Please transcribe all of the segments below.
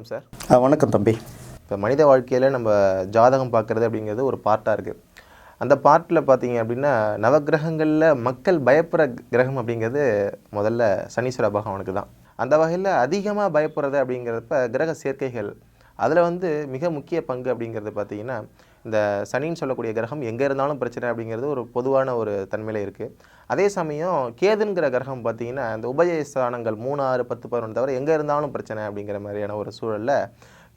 வணக்கம் சார். வணக்கம் தம்பி. இப்போ மனித வாழ்க்கையில் நம்ம ஜாதகம் பார்க்குறது அப்படிங்கிறது ஒரு பார்ட்டாக இருக்குது அந்த பார்ட்டில் பார்த்தீங்க அப்படின்னா நவக்கிரகங்களில் மக்கள் பயப்படுற கிரகம் அப்படிங்கிறது முதல்ல சனீஸ்வர பகவானுக்கு தான். அந்த வகையில் அதிகமாக பயப்படுறது அப்படிங்கிறப்ப கிரக சேர்க்கைகள் அதில் வந்து மிக முக்கிய பங்கு அப்படிங்கிறது பார்த்தீங்கன்னா இந்த சனின்னு சொல்லக்கூடிய கிரகம் எங்கே இருந்தாலும் பிரச்சனை அப்படிங்கிறது ஒரு பொதுவான ஒரு தன்மையில் இருக்குது அதே சமயம் கேதுங்கிற கிரகம் பார்த்திங்கன்னா இந்த உபய ஸ்தானங்கள் மூணு ஆறு பத்து பதினொன்று தவிர எங்கே இருந்தாலும் பிரச்சனை அப்படிங்கிற மாதிரியான ஒரு சூழலில்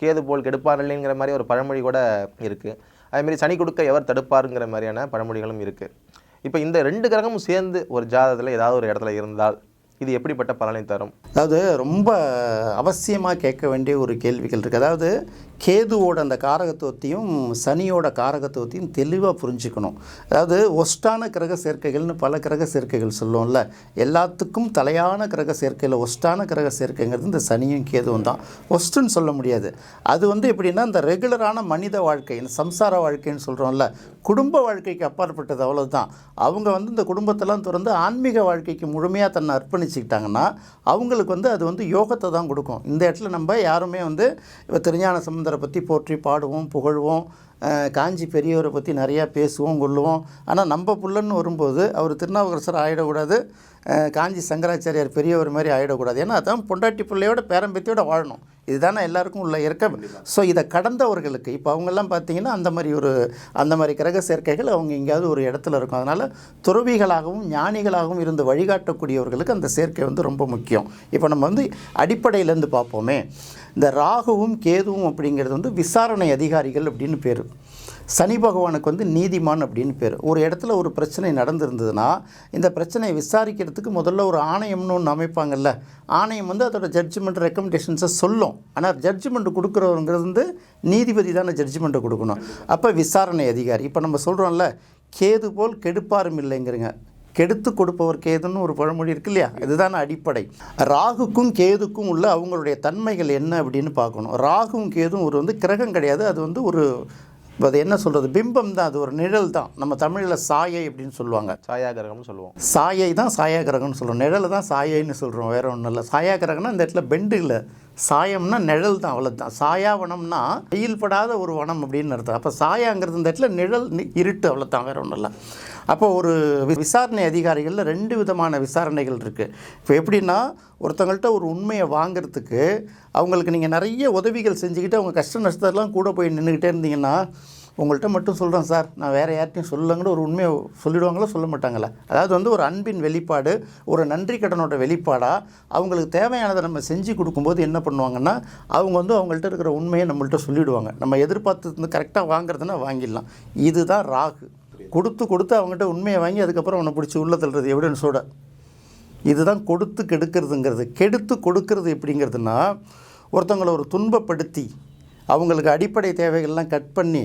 கேது போல் கெடுப்பாரில்லைங்கிற மாதிரி ஒரு பழமொழி கூட இருக்குது அதேமாரி சனி கொடுக்க எவர் தடுப்பாருங்கிற மாதிரியான பழமொழிகளும் இருக்குது இப்போ இந்த ரெண்டு கிரகமும் சேர்ந்து ஒரு ஜாதகத்தில் ஏதாவது ஒரு இடத்துல இருந்தால் இது எப்படிப்பட்ட பலனை தரும்? அதாவது ரொம்ப அவசியமாக கேட்க வேண்டிய ஒரு கேள்விகள் இருக்குது அதாவது கேதுவோட அந்த காரகத்துவத்தையும் சனியோட காரகத்துவத்தையும் தெளிவாக புரிஞ்சுக்கணும். அதாவது ஒஸ்டான கிரக சேர்க்கைகள்னு பல கிரக சேர்க்கைகள் சொல்லுவோம்ல எல்லாத்துக்கும் தலையான கிரக சேர்க்கையில் ஒஸ்டான கிரக சேர்க்கைங்கிறது இந்த சனியும் கேதுவும் தான். ஒஸ்ட்டுன்னு சொல்ல முடியாது. அது வந்து எப்படின்னா இந்த ரெகுலரான மனித வாழ்க்கை இந்த சம்சார வாழ்க்கைன்னு சொல்கிறோம்ல குடும்ப வாழ்க்கைக்கு அப்பாற்பட்டது அவ்வளவுதான். அவங்க வந்து இந்த குடும்பத்தெல்லாம் திறந்து ஆன்மீக வாழ்க்கைக்கு முழுமையாக தன்னை அர்ப்பணிச்சுக்கிட்டாங்கன்னா அவங்களுக்கு வந்து அது வந்து யோகத்தை தான் கொடுக்கும். இந்த இடத்துல நம்ம யாருமே வந்து இப்போ திருஞான சம்பந்தர் பற்றி போற்றி பாடுவோம் புகழ்வோம் காஞ்சி பெரியவரை பற்றி நிறையா பேசுவோம் கொள்ளுவோம். ஆனால் நம்ம புள்ளன்னு வரும்போது அவர் திருநாவுக்கரசர் ஆகிடக்கூடாது காஞ்சி சங்கராச்சாரியார் பெரியவர் மாதிரி ஆகிடக்கூடாது ஏன்னா அதான் பொண்டாட்டி பிள்ளையோட பேரம்பத்தியோட வாழணும். இதுதானே எல்லாருக்கும் உள்ள இறக்கம் ஸோ இதை கடந்தவர்களுக்கு இப்போ அவங்கெல்லாம் பார்த்தீங்கன்னா அந்த மாதிரி ஒரு அந்த மாதிரி கிரக சேர்க்கைகள் அவங்க எங்கேயாவது ஒரு இடத்துல இருக்கும். அதனால் துறவிகளாகவும் ஞானிகளாகவும் இருந்து வழிகாட்டக்கூடியவர்களுக்கு அந்த சேர்க்கை வந்து ரொம்ப முக்கியம். இப்போ நம்ம வந்து அடிப்படையிலேருந்து பார்ப்போமே இந்த ராகுவும் கேதுவும் அப்படிங்கிறது வந்து விசாரணை அதிகாரிகள் அப்படின்னு பேர். சனி பகவானுக்கு வந்து நீதிமான் அப்படின்னு பேர். ஒரு இடத்துல ஒரு பிரச்சனை நடந்திருந்ததுன்னா இந்த பிரச்சனையை விசாரிக்கிறதுக்கு முதல்ல ஒரு ஆணையம்னு ஒன்று அமைப்பாங்கல்ல ஆணையம் வந்து அதோட ஜட்ஜ்மெண்ட் ரெக்கமெண்டேஷன்ஸை சொல்லும். ஆனால் ஜட்ஜ்மெண்ட் கொடுக்குறவங்கிறது வந்து நீதிபதி தானே ஜட்ஜ்மெண்ட்டை கொடுக்கணும். அப்போ விசாரணை அதிகாரி இப்போ நம்ம சொல்கிறோம்ல கேது போல் கெடுப்பாரும் இல்லைங்கிறங்க. கெடுத்து கொடுப்பவர் கேதுன்னு ஒரு பழமொழி இருக்கு இல்லையா? இதுதான அடிப்படை. ராகுக்கும் கேதுக்கும் உள்ள அவங்களுடைய தன்மைகள் என்ன அப்படின்னு பார்க்கணும். ராகுவும் கேதும் ஒரு வந்து கிரகம் கிடையாது. அது வந்து ஒரு அது என்ன சொல்கிறது பிம்பம் தான் அது ஒரு நிழல் தான். நம்ம தமிழில் சாயை அப்படின்னு சொல்லுவாங்க. சாயா கிரகம்னு சொல்லுவோம். சாயை தான் சாயா கிரகம்னு சொல்கிறோம் நிழலை தான் சாயைன்னு சொல்கிறோம் வேற ஒன்றும் இல்லை. சாயா கிரகம்னா இந்த இடத்துல பெண்டு இல்லை. சாயம்னா நிழல் தான் அவ்வளோதான் சாயா வனம்னா வெயில் படாத ஒரு வனம் அப்படின்னு அர்த்தம். அப்போ சாயாங்கிறது இந்த இடத்துல நிழல் இருட்டு அவ்வளோதான் வேற ஒன்றும் இல்லை. அப்போ ஒரு விசாரணை அதிகாரிகளில் ரெண்டு விதமான விசாரணைகள் இருக்குது இப்போ எப்படின்னா ஒருத்தங்கள்ட்ட ஒரு உண்மையை வாங்கிறதுக்கு அவங்களுக்கு நீங்கள் நிறைய உதவிகள் செஞ்சுக்கிட்டு அவங்க கஷ்ட நஷ்டத்தெல்லாம் கூட போய் நின்றுக்கிட்டே இருந்தீங்கன்னா உங்கள்கிட்ட மட்டும் சொல்கிறேன் சார். நான் வேறு யார்ட்டையும் சொல்லலங்கிற ஒரு உண்மையை சொல்லிடுவாங்களோ சொல்ல மாட்டாங்களா அதாவது வந்து ஒரு அன்பின் வெளிப்பாடு ஒரு நன்றி கடனோட வெளிப்பாடாக அவங்களுக்கு தேவையானதை நம்ம செஞ்சு கொடுக்கும்போது என்ன பண்ணுவாங்கன்னா அவங்க வந்து அவங்கள்ட்ட இருக்கிற உண்மையை நம்மள்ட்ட சொல்லிவிடுவாங்க நம்ம எதிர்பார்த்து கரெக்டாக வாங்குறதுன்னா வாங்கிடலாம். இதுதான் ராகு. கொடுத்து கொடுத்து அவங்ககிட்ட உண்மையை வாங்கி அதுக்கப்புறம் அவனை பிடிச்சி உள்ள தள்ளுறது எவிடன்ஸோட இதுதான் கொடுத்து கெடுக்கிறதுங்கிறது. கெடுத்து கொடுக்கறது எப்படிங்கிறதுனா ஒருத்தவங்களை ஒரு துன்பப்படுத்தி அவங்களுக்கு அடிப்படை தேவைகள்லாம் கட் பண்ணி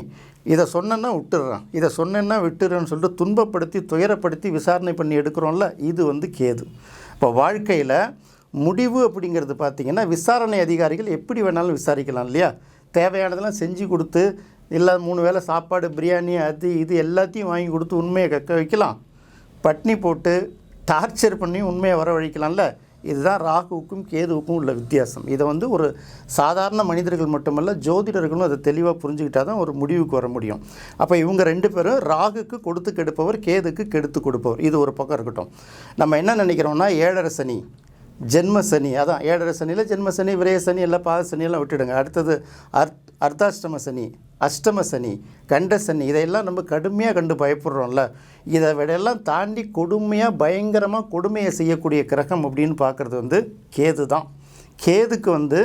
இதை சொன்னேன்னா விட்டுடுறான். இதை சொன்னேன்னா விட்டுறேன்னு சொல்லிட்டு துன்பப்படுத்தி துயரப்படுத்தி விசாரணை பண்ணி எடுக்கிறோம்ல இது வந்து கேது. இப்போ வாழ்க்கையில் முடிவு அப்படிங்கிறது பார்த்திங்கன்னா விசாரணை அதிகாரிகள் எப்படி வேணாலும் விசாரிக்கலாம் இல்லையா? தேவையானதெல்லாம் செஞ்சு கொடுத்து இல்லை மூணு வேளை சாப்பாடு பிரியாணி அது இது எல்லாத்தையும் வாங்கி கொடுத்து உண்மையை கக்க வைக்கலாம். பட்னி போட்டு டார்ச்சர் பண்ணி உண்மையை வரவழைக்கலாம்ல. இதுதான் ராகுவுக்கும் கேதுவுக்கும் உள்ள வித்தியாசம். இதை வந்து ஒரு சாதாரண மனிதர்கள் மட்டுமல்ல ஜோதிடர்களும் அதை தெளிவாக புரிஞ்சுக்கிட்டால் தான் ஒரு முடிவுக்கு வர முடியும். அப்போ இவங்க ரெண்டு பேரும் ராகுக்கு கொடுத்து கெடுப்பவர் கேதுக்கு கெடுத்து கொடுப்பவர். இது ஒரு பக்கம் இருக்கட்டும். நம்ம என்ன நினைக்கிறோம்னா ஏழரை சனி. ஜென்ம சனி அதான் ஏழரை சனியில் ஜென்ம சனி விரய சனி எல்லாம் பாத சனியெல்லாம் விட்டுடுங்க. அடுத்தது அர்த் அர்த்தாஷ்டம சனி அஷ்டம சனி கண்ட சனி இதையெல்லாம் நம்ம கடுமையாக கண்டு பயப்படுறோம்ல. இதை விடையெல்லாம் தாண்டி கொடுமையாக பயங்கரமாக கொடுமையை செய்யக்கூடிய கிரகம் அப்படின்னு பார்க்குறது வந்து கேது தான் கேதுக்கு வந்து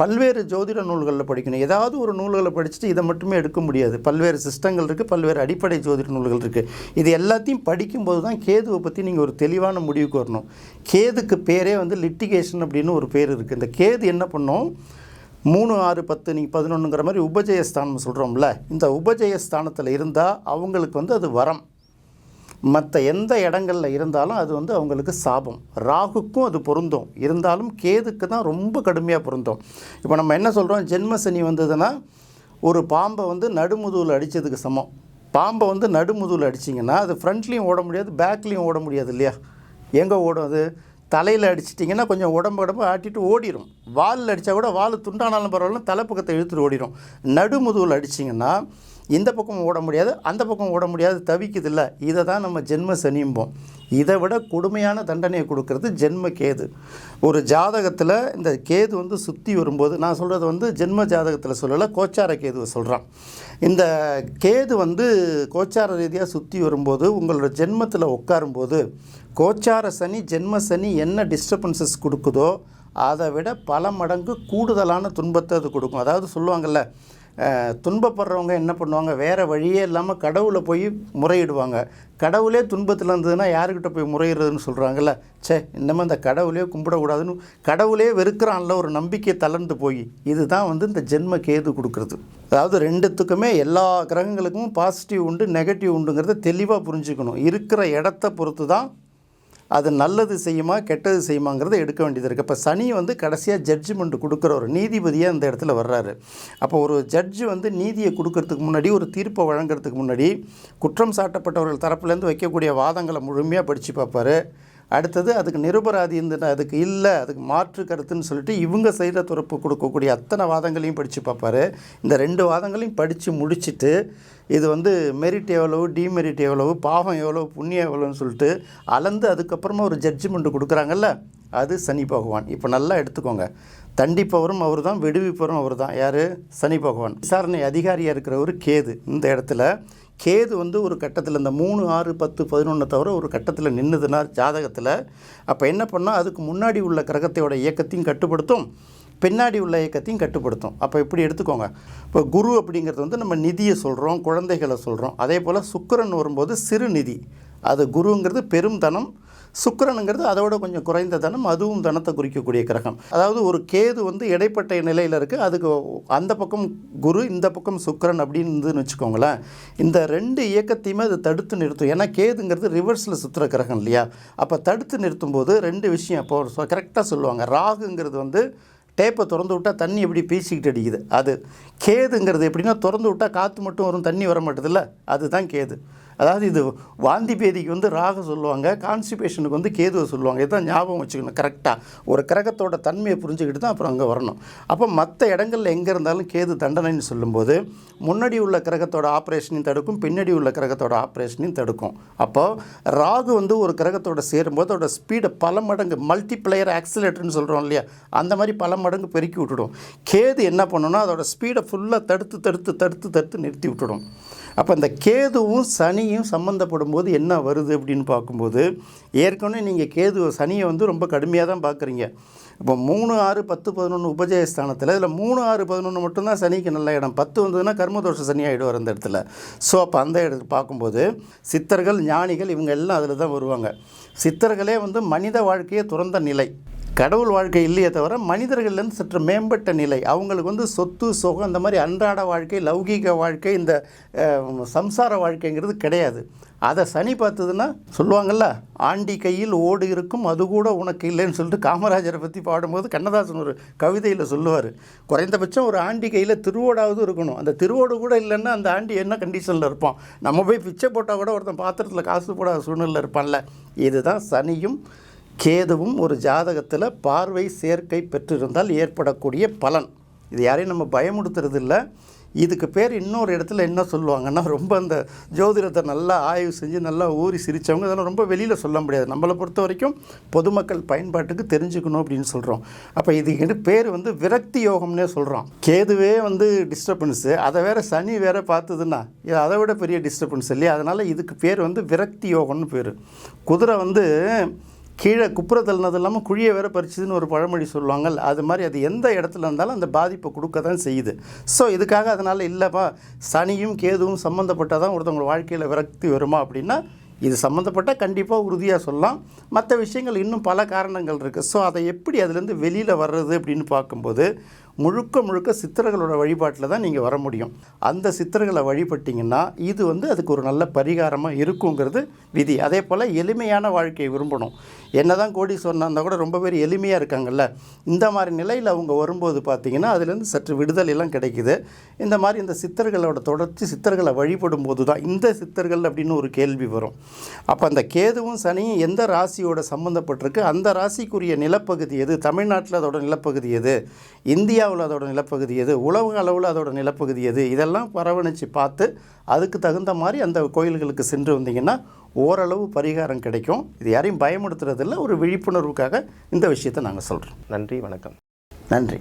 பல்வேறு ஜோதிட நூல்களில் படிக்கணும். ஏதாவது ஒரு நூல்களை படிச்சுட்டு இதை மட்டுமே எடுக்க முடியாது. பல்வேறு சிஸ்டங்கள் இருக்குது பல்வேறு அடிப்படை ஜோதிட நூல்கள் இருக்குது இது எல்லாத்தையும் படிக்கும்போது தான் கேதுவை பற்றி நீங்கள் ஒரு தெளிவான முடிவுக்கு வரணும். கேதுக்கு பேரே வந்து லிட்டிகேஷன் அப்படின்னு ஒரு பேர் இருக்குது இந்த கேது என்ன பண்ணும்? மூணு ஆறு பத்து நீங்கள் பதினொன்றுங்கிற மாதிரி உபஜயஸ்தானம் சொல்கிறோம்ல இந்த உபஜயஸ்தானத்தில் இருந்தால் அவங்களுக்கு வந்து அது வரம். மற்ற எந்த இடங்களில் இருந்தாலும் அது வந்து அவங்களுக்கு சாபம். ராகுக்கும் அது பொருந்தும். இருந்தாலும் கேதுக்கு தான் ரொம்ப கடுமையாக பொருந்தும். இப்போ நம்ம என்ன சொல்கிறோம் ஜென்ம சனி வந்ததுன்னா ஒரு பாம்பை வந்து நடுமுதுவில் அடித்ததுக்கு சமம். பாம்பை வந்து நடுமுதுவில் அடிச்சிங்கன்னா அது ஃப்ரண்ட்லேயும் ஓட முடியாது பேக்லேயும் ஓட முடியாது இல்லையா? எங்கே ஓடும் அது? தலையில் அடிச்சிட்டிங்கன்னா கொஞ்சம் உடம்பு உடம்பு ஆட்டிட்டு ஓடிடும் வாலில் அடித்தா கூட வால் துண்டானாலும் பரவாயில்ல தலைப்பக்கத்தை இழுத்துட்டு ஓடிடும் நடுமுதுவில் அடிச்சிங்கன்னா இந்த பக்கம் ஓட முடியாது அந்த பக்கம் ஓட முடியாது தவிக்குதில்ல. இதை தான் நம்ம ஜென்ம சனிம்போம் இதை விட கொடுமையான தண்டனையை கொடுக்கறது ஜென்ம கேது. ஒரு ஜாதகத்தில் இந்த கேது வந்து சுற்றி வரும்போது நான் சொல்கிறது வந்து ஜென்ம ஜாதகத்தில் சொல்லலை கோச்சார கேதுவை சொல்கிறான் இந்த கேது வந்து கோச்சார ரீதியாக சுற்றி வரும்போது உங்களோட ஜென்மத்தில் உட்காரும்போது கோச்சார சனி ஜென்ம சனி என்ன டிஸ்டர்பன்சஸ் கொடுக்குதோ அதை விட பல மடங்கு கூடுதலான துன்பத்தை அது கொடுக்கும். அதாவது சொல்லுவாங்கள்ல துன்பப்படுறவங்க என்ன பண்ணுவாங்க? வேறு வழியே இல்லாமல் கடவுளை போய் முறையிடுவாங்க. கடவுளே துன்பத்தில் இருந்ததுன்னா யாருக்கிட்ட போய் முறையிடுறதுன்னு சொல்கிறாங்கல்ல ச்சே இன்னமும் இந்த கடவுளே கும்பிடக்கூடாதுன்னு கடவுளே வெறுக்கிறான்ல ஒரு நம்பிக்கை தளர்ந்து போய். இதுதான் வந்து இந்த ஜென்ம கேது கொடுக்குறது. அதாவது ரெண்டுத்துக்குமே எல்லா கிரகங்களுக்கும் பாசிட்டிவ் உண்டு நெகட்டிவ் உண்டுங்கிறத தெளிவாக புரிஞ்சுக்கணும். இருக்கிற இடத்த பொறுத்து தான் அது நல்லது செய்யுமா கெட்டது செய்யுமாங்கிறத எடுக்க வேண்டியது இருக்குது இப்போ சனி வந்து கடைசியாக ஜட்ஜ்மெண்ட் கொடுக்குற ஒரு நீதிபதியாக அந்த இடத்துல வர்றாரு. அப்போ ஒரு ஜட்ஜு வந்து நீதியை கொடுக்கறதுக்கு முன்னாடி ஒரு தீர்ப்பை வழங்குறதுக்கு முன்னாடி குற்றம் சாட்டப்பட்டவர்கள் தரப்புலேருந்து வைக்கக்கூடிய வாதங்களை முழுமையாக படித்து பார்ப்பாரு. அடுத்தது அதுக்கு நிரபராதி அதுக்கு இல்லை அதுக்கு மாற்று கருத்துன்னு சொல்லிட்டு இவங்க செய்கிற துறப்பு கொடுக்கக்கூடிய அத்தனை வாதங்களையும் படித்து பார்ப்பாரு இந்த ரெண்டு வாதங்களையும் படித்து முடிச்சுட்டு இது வந்து மெரிட் எவ்வளவு டிமெரிட் எவ்வளவு பாவம் எவ்வளவு புண்ணியம் எவ்வளோன்னு சொல்லிட்டு அளந்து அதுக்கப்புறமா ஒரு ஜட்ஜ்மெண்ட் கொடுக்குறாங்கல்ல? அது சனி பகவான். இப்போ நல்லா எடுத்துக்கோங்க. தண்டிப்பவரும் அவர் தான் விடுவிப்பவரும் அவர் தான் யார்? சனி பகவான். விசாரணை அதிகாரியாக இருக்கிறவர் கேது. இந்த இடத்துல கேது வந்து ஒரு கட்டத்தில் இந்த மூணு ஆறு பத்து பதினொன்று தவிர ஒரு கட்டத்தில் நின்றுதுன்னா ஜாதகத்தில் அப்போ என்ன பண்ணால் அதுக்கு முன்னாடி உள்ள கிரகத்தையோட இயக்கத்தையும் கட்டுப்படுத்தும் பின்னாடி உள்ள இயக்கத்தையும் கட்டுப்படுத்தும். அப்போ இப்படி எடுத்துக்கோங்க? இப்போ குரு அப்படிங்கிறது வந்து நம்ம நிதியை சொல்கிறோம் குழந்தைகளை சொல்கிறோம் அதே போல் சுக்கரன் வரும்போது சிறு நிதி அது குருங்கிறது பெரும் தனம் சுக்கரனுங்கிறது அதோட கொஞ்சம் குறைந்த தனம் அதுவும் தனத்தை குறிக்கக்கூடிய கிரகம். அதாவது ஒரு கேது வந்து இடைப்பட்ட நிலையில் இருக்குது அதுக்கு அந்த பக்கம் குரு இந்த பக்கம் சுக்கரன் அப்படின்னு வச்சுக்கோங்களேன். இந்த ரெண்டு இயக்கத்தையுமே அது தடுத்து நிறுத்தும். ஏன்னா கேதுங்கிறது ரிவர்ஸில் சுற்றுற கிரகம் இல்லையா? அப்போ தடுத்து நிறுத்தும்போது ரெண்டு விஷயம் இப்போ கரெக்டாக சொல்லுவாங்க. ராகுங்கிறது வந்து டேப்பை திறந்து விட்டால் தண்ணி எப்படி பீச்சிக்கிட்டு அடிக்குது? அது கேதுங்கிறது எப்படின்னா திறந்து விட்டால் காற்று மட்டும் வரும் தண்ணி வர மாட்டேதுல்ல அதுதான் கேது. அதாவது இது வாந்தி பேதிக்கு வந்து ராக சொல்லுவாங்க கான்ஸ்டிபேஷனுக்கு வந்து கேதுவை சொல்லுவாங்க. இதுதான் ஞாபகம் வச்சுக்கணும் கரெக்டாக ஒரு கிரகத்தோட தன்மையை புரிஞ்சுக்கிட்டு தான் அப்புறம் அங்கே வரணும். அப்போ மற்ற இடங்களில் எங்கே இருந்தாலும் கேது தண்டனைன்னு சொல்லும்போது முன்னாடி உள்ள கிரகத்தோட ஆப்ரேஷனையும் தடுக்கும் பின்னாடி உள்ள கிரகத்தோட ஆப்ரேஷனையும் தடுக்கும். அப்போது ராகு வந்து ஒரு கிரகத்தோட சேரும்போது அதோட ஸ்பீடை பல மடங்கு மல்டிப்ளையர் ஆக்சிலேட்டர்னு சொல்கிறோம் இல்லையா? அந்த மாதிரி பல மடங்கு பெருக்கி விட்டுடும். கேது என்ன பண்ணணும்னா அதோட ஸ்பீடை ஃபுல்லாக தடுத்து தடுத்து தடுத்து தடுத்து நிறுத்தி விட்டுடும். அப்போ இந்த கேதுவும் சனி சனியும் சம்மந்தப்படும் போது என்ன வருது அப்படின்னு பார்க்கும்போது ஏற்கனவே நீங்கள் கேது சனியை வந்து ரொம்ப கடுமையாக தான் பார்க்குறீங்க. இப்போ மூணு ஆறு பத்து பதினொன்று உபஜய ஸ்தானத்தில் இதில் மூணு ஆறு பதினொன்று மட்டும்தான் சனிக்கு நல்ல இடம். பத்து வந்ததுன்னா கர்மதோஷ சனி ஆகிடுவார் அந்த இடத்துல. ஸோ அப்போ அந்த இடத்துக்கு பார்க்கும்போது சித்தர்கள் ஞானிகள் இவங்க எல்லாம் அதில் தான் வருவாங்க. சித்தர்களே வந்து மனித வாழ்க்கையை துறந்த நிலை. கடவுள் வாழ்க்கை இல்லையே தவிர மனிதர்கள்லேருந்து சற்று மேம்பட்ட நிலை. அவங்களுக்கு வந்து சொத்து சுகம் இந்த மாதிரி அன்றாட வாழ்க்கை லௌகீக வாழ்க்கை இந்த சம்சார வாழ்க்கைங்கிறது கிடையாது. அதை சனி பார்த்ததுன்னா சொல்லுவாங்கள்ல ஆண்டி கையில் ஓடு இருக்கும் அது கூட உனக்கு இல்லைன்னு சொல்லிட்டு காமராஜரை பற்றி பாடும்போது கண்ணதாசன் ஒரு கவிதையில் சொல்லுவார். குறைந்தபட்சம் ஒரு ஆண்டி கையில் திருவோடாவது இருக்கணும். அந்த திருவோடு கூட இல்லைன்னா அந்த ஆண்டி என்ன கண்டிஷனில் இருப்பான்? நம்ம போய் பிச்சை போட்டால் கூட ஒருத்தன் பாத்திரத்தில் காசு போடாத சூழ்நிலை இருப்பான்ல. இதுதான் சனியும் கேதுவும் ஒரு ஜாதகத்தில் பார்வை சேர்க்கை பெற்றிருந்தால் ஏற்படக்கூடிய பலன். இது யாரையும் நம்ம பயமுடுத்துறது இல்லை இதுக்கு பேர் இன்னொரு இடத்துல என்ன சொல்லுவாங்கன்னா ரொம்ப அந்த ஜோதிடத்தை நல்லா ஆய்வு செஞ்சு நல்லா ஊறி சிரித்தவங்க இதெல்லாம் ரொம்ப வெளியில் சொல்ல முடியாது. நம்மளை பொறுத்த வரைக்கும் பொதுமக்கள் பயன்பாட்டுக்கு தெரிஞ்சுக்கணும் அப்படின்னு சொல்கிறோம் அப்போ இதுக்கு பேர் வந்து விரக்தி யோகம்னே சொல்கிறோம் கேதுவே வந்து டிஸ்டர்பன்ஸு அதை வேறு சனி வேறு பார்த்ததுன்னா இது அதை விட பெரிய டிஸ்டர்பன்ஸ் இல்லையா? அதனால் இதுக்கு பேர் வந்து விரக்தி யோகம்னு பேர். குதிரை வந்து கீழே குப்புற தள்ளினது இல்லாமல் குழியை வேற பறிச்சுதுன்னு ஒரு பழமொழி சொல்லுவாங்க அது மாதிரி அது எந்த இடத்துல இருந்தாலும் அந்த பாதிப்பை கொடுக்க தான் செய்யுது. ஸோ இதுக்காக அதனால் இல்லைப்பா சனியும் கேதுவும் சம்மந்தப்பட்டால் தான் ஒருத்தவங்க வாழ்க்கையில் விரக்தி வருமா அப்படின்னா இது சம்மந்தப்பட்டால் கண்டிப்பாக உறுதியாக சொல்லலாம். மற்ற விஷயங்கள் இன்னும் பல காரணங்கள் இருக்குது ஸோ அதை எப்படி அதுலேருந்து வெளியில் வர்றது அப்படின்னு பார்க்கும்போது முழுக்க முழுக்க சித்தர்களோட வழிபாட்டில் தான் நீங்கள் வர முடியும். அந்த சித்தர்களை வழிபட்டிங்கன்னா இது வந்து அதுக்கு ஒரு நல்ல பரிகாரமாக இருக்குங்கிறது விதி. அதே போல் எளிமையான வாழ்க்கையை விரும்பணும். என்னதான் கோடி இருந்தால் கூட ரொம்ப பேர் எளிமையாக இருக்காங்கல்ல. இந்த மாதிரி நிலையில் அவங்க வரும்போது பார்த்தீங்கன்னா அதுலேருந்து சற்று விடுதலையெல்லாம் கிடைக்குது. இந்த மாதிரி இந்த சித்தர்களோட தொடர்ச்சி சித்தர்களை வழிபடும் போது தான் இந்த சித்தர்கள் அப்படின்னு ஒரு கேள்வி வரும். அப்போ அந்த கேதுவும் சனியும் எந்த ராசியோட சம்மந்தப்பட்டிருக்கு அந்த ராசிக்குரிய நிலப்பகுதி எது? தமிழ்நாட்டில் அதோட நிலப்பகுதி எது? இந்தியாவில் அதோட நிலப்பகுதி எது? உலக அளவில் அதோட நிலப்பகுதி எது? இதெல்லாம் பரவணிச்சு பார்த்து அதுக்கு தகுந்த மாதிரி அந்த கோயில்களுக்கு சென்று வந்தீங்கன்னா ஓரளவு பரிகாரம் கிடைக்கும். இது யாரையும் பயமுடுத்துறதில்ல ஒரு விழிப்புணர்வுக்காக இந்த விஷயத்தை நாங்கள் சொல்கிறோம் நன்றி வணக்கம். நன்றி.